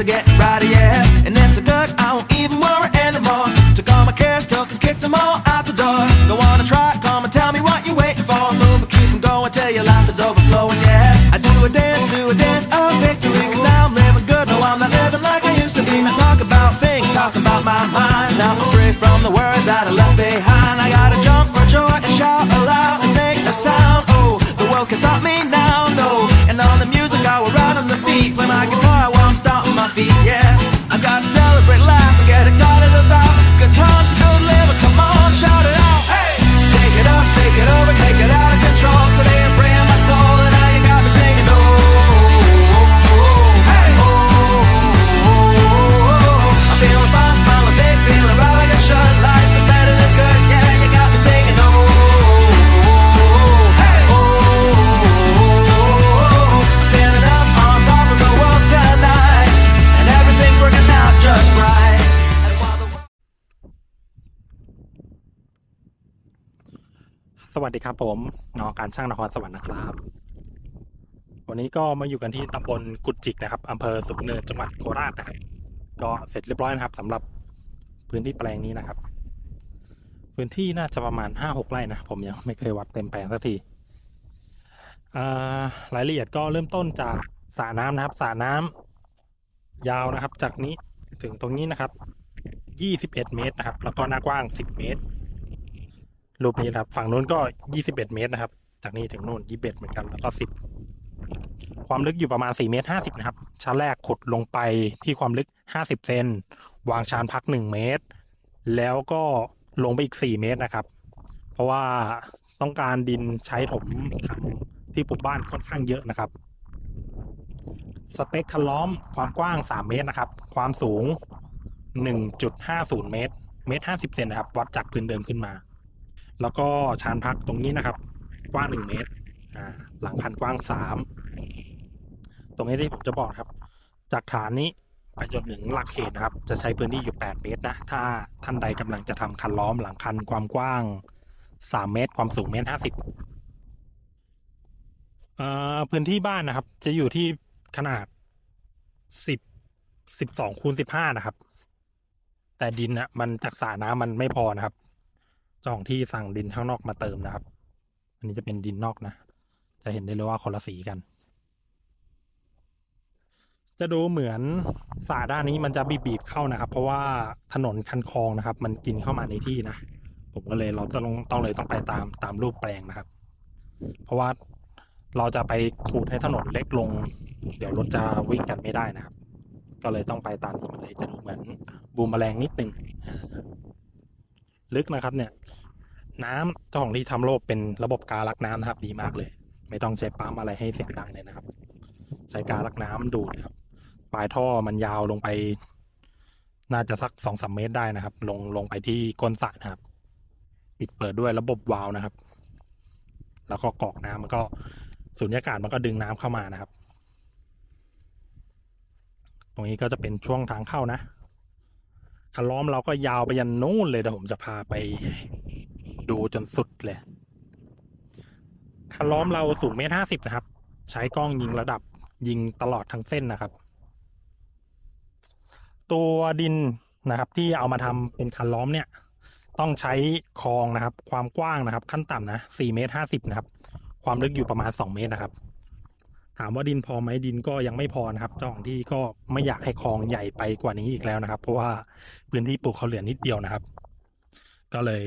are getting brighter, yeah. And it's so good, I won't even worry anymore. Took all my cares, took and kicked them all out the door. Go on and try, come and tell me what you're waiting for. Move and keep 'em going till your life is overflowing, yeah. I do a dance, do a dance of victory, cause now I'm living good, no, I'm not living like I used to be. I talk about things, talk about my mind. Now I'm free from the words that I left behind. I gotta jump for joy and shout aloud and make a sound. สวัสดีครับผมนอการช่างนครสวรรค์นะครับ วันนี้ก็มาอยู่กันที่ตำบลกุดจิกนะครับอำเภอสูงเนินจังหวัดโคราชนะครับก็เสร็จเรียบร้อยนะครับสำหรับพื้นที่แปลงนี้นะครับ พื้นที่น่าจะประมาณห้าหกไร่นะผมยังไม่เคยวัดเต็มแปลงสักทีรายละเอียดก็เริ่มต้นจากสระน้ำนะครับสระน้ำยาวนะครับ จากนี้ถึงตรงนี้นะครับยี่สิบเอ็ดเมตรนะครับ แล้วก็หน้ากว้างสิบเมตร รูปนี้ครับ ฝั่งนู้นก็21เมตรนะครับ จากนี้ถึงนู่น21เหมือนกัน แล้วก็10ความลึกอยู่ประมาณ4เมตร50นะครับ ชั้นแรกขุดลงไปที่ความลึก50เซนวางชานพัก1เมตร แล้วก็ลงไปอีก4เมตรนะครับ เพราะว่าต้องการดินใช้ถมทำที่ปลูกบ้านค่อนข้างเยอะนะครับ สเปคคันล้อมความกว้าง3เมตรนะครับ ความสูง1.50เมตร เมตร50เซนนะครับ วัดจากพื้นเดิมขึ้นมา แล้วก็ชานพักตรงนี้นะครับ กว้างหนึ่งเมตรหลังคันกว้างสามตรงนี้ที่ผมจะบอกครับ จากฐานนี้ไปจนถึงหลักเขตนะครับ จะใช้พื้นที่อยู่ 8 เมตรนะ ถ้าท่านใดกำลังจะทำคันล้อมหลังคันความกว้าง 3 เมตร ความสูงเมตรห้าสิบพื้นที่บ้านนะครับ จะอยู่ที่ขนาด 10 12คูณ15 นะครับ แต่ดินอะมันจากสระน้ำมันไม่พอนะครับ จองที่สั่งดินข้างนอกมาเติมนะครับ อันนี้จะเป็นดินนอกนะ จะเห็นได้เลยว่าคนละสีกัน จะดูเหมือนฝาด้านนี้มันจะบีบๆเข้านะครับ เพราะว่าถนนคันคลองนะครับ มันกินเข้ามาในที่นะ ผมก็เลยเราจะลงต้องเลยต้องไปตามตามรูปแปลงนะครับ เพราะว่าเราจะไปขูดให้ถนนเล็กลง เดี๋ยวรถจะวิ่งกันไม่ได้นะครับ ก็เลยต้องไปตามที่มันเลยจะดูเหมือนบูมแมลงนิดนึง ลึกนะครับเนี่ย น้ำเจ้าของที่ทำโลบเป็นระบบการลักน้ำนะครับ ดีมากเลย ไม่ต้องใช้ปั๊มอะไรให้เสียงดังเลยนะครับ ใช้การลักน้ำดูดนะครับ ปลายท่อมันยาวลงไป น่าจะสักสองสามเมตรได้นะครับ ลงลงไปที่ก้นสระนะครับ ปิดเปิดด้วยระบบวาล์วนะครับ แล้วก็กรอกน้ำมันก็สูญญากาศมันก็ดึงน้ำเข้ามานะครับ ตรงนี้ก็จะเป็นช่วงทางเข้านะ คันล้อมเราก็ยาวไปยันนู่นเลยเดี๋ยวผมจะพาไปดูจนสุดเลยคันล้อมเราสูงเมตรห้าสิบนะครับ ใช้กล้องยิงระดับยิงตลอดทั้งเส้นนะครับ ตัวดินนะครับ ที่เอามาทำเป็นคันล้อมเนี่ย ต้องใช้คลองนะครับ ความกว้างนะครับ ขั้นต่ำนะสี่เมตรห้าสิบนะครับ ความลึกอยู่ประมาณสองเมตรนะครับ ถามว่าดินพอไหมดินก็ยังไม่พอนะครับเจ้าของที่ก็ไม่อยากให้คลองใหญ่ไปกว่านี้อีกแล้วนะครับ เพราะว่าพื้นที่ปลูกเขาเหลือนิดเดียวนะครับ ก็เลย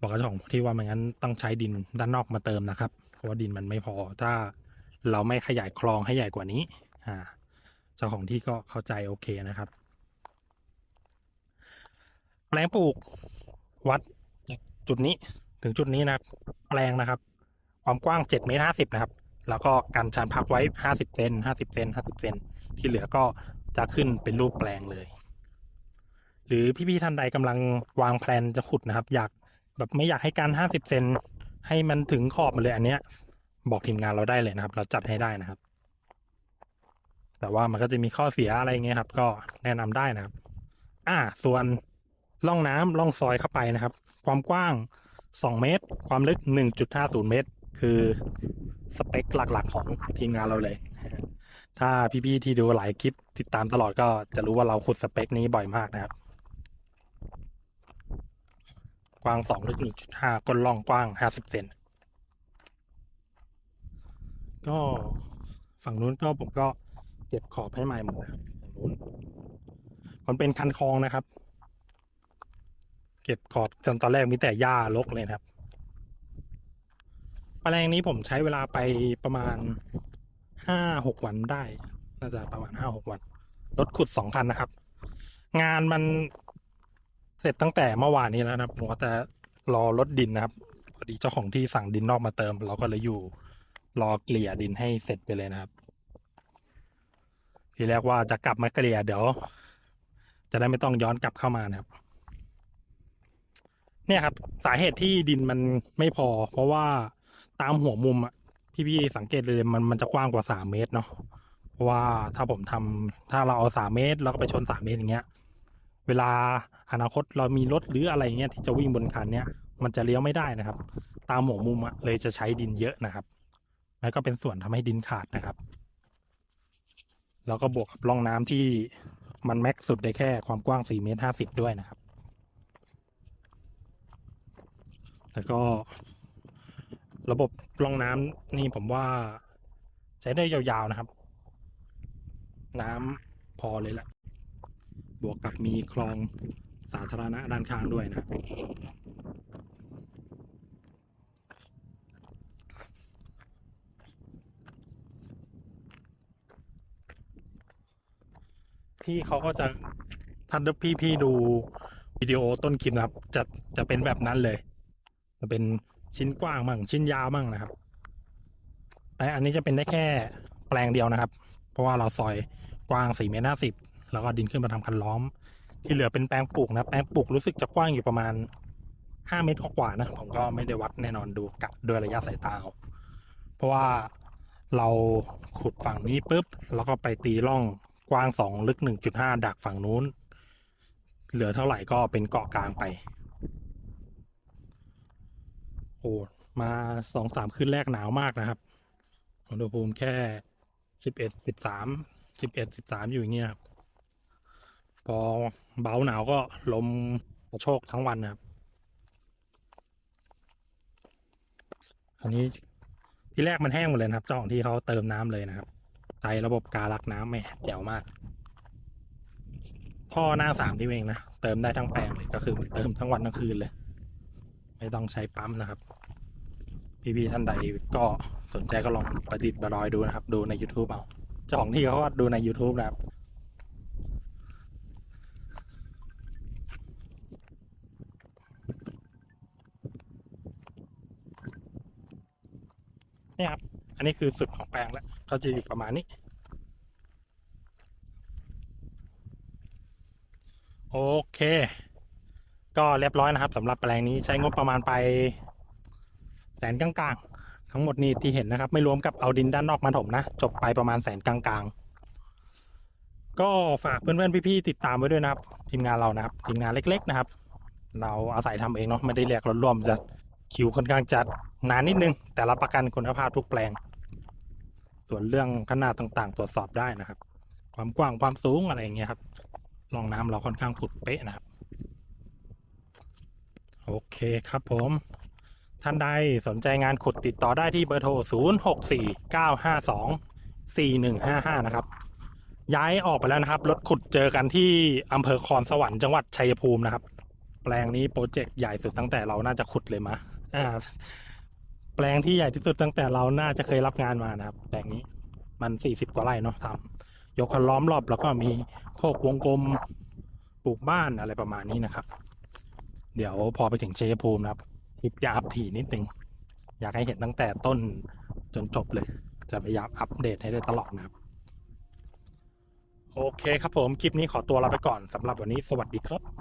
บอกกับเจ้าของที่ว่าไม่งั้นต้องใช้ดินด้านนอกมาเติมนะครับ เพราะว่าดินมันไม่พอถ้าเราไม่ขยายคลองให้ใหญ่กว่านี้อ่าเจ้าของที่ก็เข้าใจโอเคนะครับแปลงปลูกวัดจากจุดนี้ถึงจุดนี้นะครับ แปลงนะครับ ความกว้าง7เมตร50นะครับ แล้วก็การชานพักไว้ 50 เซน 50 เซน 50 เซน ที่เหลือก็จะขึ้นเป็นรูปแปลงเลย หรือพี่ๆท่านใดกำลังวางแผนจะขุดนะครับ อยากแบบไม่อยากให้การ 50 เซนให้มันถึงขอบมาเลยอันเนี้ย บอกทีมงานเราได้เลยนะครับ เราจัดให้ได้นะครับ แต่ว่ามันก็จะมีข้อเสียอะไรเงี้ยครับ ก็แนะนำได้นะครับ อ่า ส่วนล่องน้ำล่องซอยเข้าไปนะครับ ความกว้าง 2 เมตร ความลึก 1.50 เมตร คือ สเปคหลักๆ ของทีมงานเราเลย ถ้าพี่ๆที่ดูหลายคลิปติดตามตลอดก็จะรู้ว่าเราขุดสเปคนี้บ่อยมากนะครับ กว้างสองลึกหนึ่งจุดห้าก้นล่องกว้างห้าสิบเซนก็ฝั่งนู้นก็ผมก็เก็บขอบให้ใหม่หมดนะครับฝั่งนู้นมันเป็นคันคลองนะครับ เก็บขอบจนตอนแรกมีแต่หญ้ารกเลยนะครับ แปลงนี้ผมใช้เวลาไปประมาณห้าหกวันได้ น่าจะประมาณห้าหกวัน รถขุดสองคันนะครับ งานมันเสร็จตั้งแต่เมื่อวานนี้แล้วนะครับผมก็จะรอรถดินนะครับ พอดีเจ้าของที่สั่งดินนอกมาเติม เราก็เลยอยู่ รอเกลี่ยดินให้เสร็จไปเลยนะครับ ทีแรกว่าจะกลับมาเกลี่ยเดี๋ยว จะได้ไม่ต้องย้อนกลับเข้ามานะครับ เนี่ยครับ สาเหตุที่ดินมันไม่พอ เพราะว่า ตามหัวมุมอะพี่ๆสังเกตเลยมันมันจะกว้างกว่าสามเมตรเนาะเพราะว่าถ้าผมทำถ้าเราเอาสามเมตร แล้วก็ไปชนสามเมตรอย่างเงี้ย เวลาอนาคตเรามีรถหรืออะไรเงี้ยที่จะวิ่งบนคันเนี้ยมันจะเลี้ยวไม่ได้นะครับ ตามหัวมุมอะเลยจะใช้ดินเยอะนะครับแล้วก็เป็นส่วนทำให้ดินขาดนะครับ แล้วก็บวกกับร่องน้ำที่มันแม็กสุดได้แค่ความกว้าง4เมตร50ด้วยนะครับแต่ก็ ระบบร่องน้ำนี่ผมว่า ใช้ได้ยาวๆนะครับ น้ำพอเลยแหละบวกกับมีคลองสาธารณะด้านข้างด้วยนะพี่เขาก็จะถ้าพี่พี่ดูวิดีโอต้นคลิปนะครับ จะจะเป็นแบบนั้นเลย จะเป็น ชิ้นกว้างมั่งชิ้นยาวมั่งนะครับ แต่อันนี้จะเป็นได้แค่แปลงเดียวนะครับ เพราะว่าเราซอยกว้างสี่เมตรห้าสิบแล้วก็ดินขึ้นมาทำคันล้อม ที่เหลือเป็นแปลงปลูกนะแปลงปลูกรู้สึกจะกว้างอยู่ประมาณห้าเมตรกว่าๆนะผมก็ไม่ได้วัดแน่นอนดูกะด้วยระยะสายตาเพราะว่าเราขุดฝั่งนี้ปุ๊บแล้วก็ไปตีร่องกว้างสองลึกหนึ่งจุดห้าดักฝั่งนู้น เหลือเท่าไหร่ก็เป็นเกาะกลางไป มาสองสามคืนแรกหนาวมากนะครับอุณหภูมิแค่สิบเอ็ดสิบสามสิบเอ็ดสิบสามอยู่อย่างเงี้ยครับพอเบาหนาวก็ลมกระโชกทั้งวันนะครับอันนี้ที่แรกมันแห้งหมดเลยนะครับเจ้าของที่เขาเติมน้ำเลยนะครับใช้ระบบการลักน้ำแม่แจ๋วมาก ท่อหน้าสามที่เองนะ เติมได้ทั้งแปลงเลยก็คือเติมทั้งวันทั้งคืนเลย ไม่ต้องใช้ปั๊มนะครับ พี่ๆท่านใดก็สนใจก็ลองไปติดบารอยดูนะครับ ดูใน YouTube เอาเจ้าของที่เขาก็ดูใน YouTube นะครับนี่ครับ อันนี้คือสุดของแปลงแล้วเขาจะอยู่ประมาณนี้ โอเค ก็เรียบร้อยนะครับสำหรับแปลงนี้ใช้งบประมาณไป แสนกลางๆ ทั้งหมดนี้ที่เห็นนะครับ ไม่รวมกับเอาดินด้านนอกมาถมนะ จบไปประมาณแสนกลางๆ ก็ฝากเพื่อนๆพี่ๆติดตามไว้ด้วยนะครับ ทีมงานเรานะครับ ทีมงานเล็ก ๆ นะครับ เราอาศัยทำเองเนาะไม่ได้เรียกรถร่วมจะคิวค่อนข้างจะนานนิดนึง แต่รับประกันคุณภาพทุกแปลง ส่วนเรื่องขนาดต่างๆ ตรวจสอบได้นะครับ ความกว้างความสูงอะไรอย่างเงี้ยครับรองน้ำเราค่อนข้างขุดเป๊ะนะครับ โอเคครับผม ท่านใดสนใจงานขุดติดต่อได้ที่เบอร์โทร 0 6 4 9 5 2 4 1 5 5 นะครับ ย้ายออกไปแล้วนะครับ รถขุดเจอกันที่อำเภอคอนสวรรค์จังหวัดชัยภูมินะครับ แปลงนี้โปรเจกต์ใหญ่สุดตั้งแต่เราน่าจะขุดเลยมาอ่าแปลงที่ใหญ่ที่สุดตั้งแต่เราน่าจะเคยรับงานมานะครับ แปลงนี้มัน 40 กว่าไร่เนาะทำยกคันล้อมรอบแล้วก็มีโคกวงกลมปลูกบ้านอะไรประมาณนี้นะครับ เดี๋ยวพอไปถึงชัยภูมินะครับ คลิปจะอัพถี่นิดนึง อยากให้เห็นตั้งแต่ต้นจนจบเลย จะพยายามอัปเดตให้ได้ตลอดนะครับ โอเคครับผม คลิปนี้ขอตัวลาไปก่อนสำหรับวันนี้สวัสดีครับ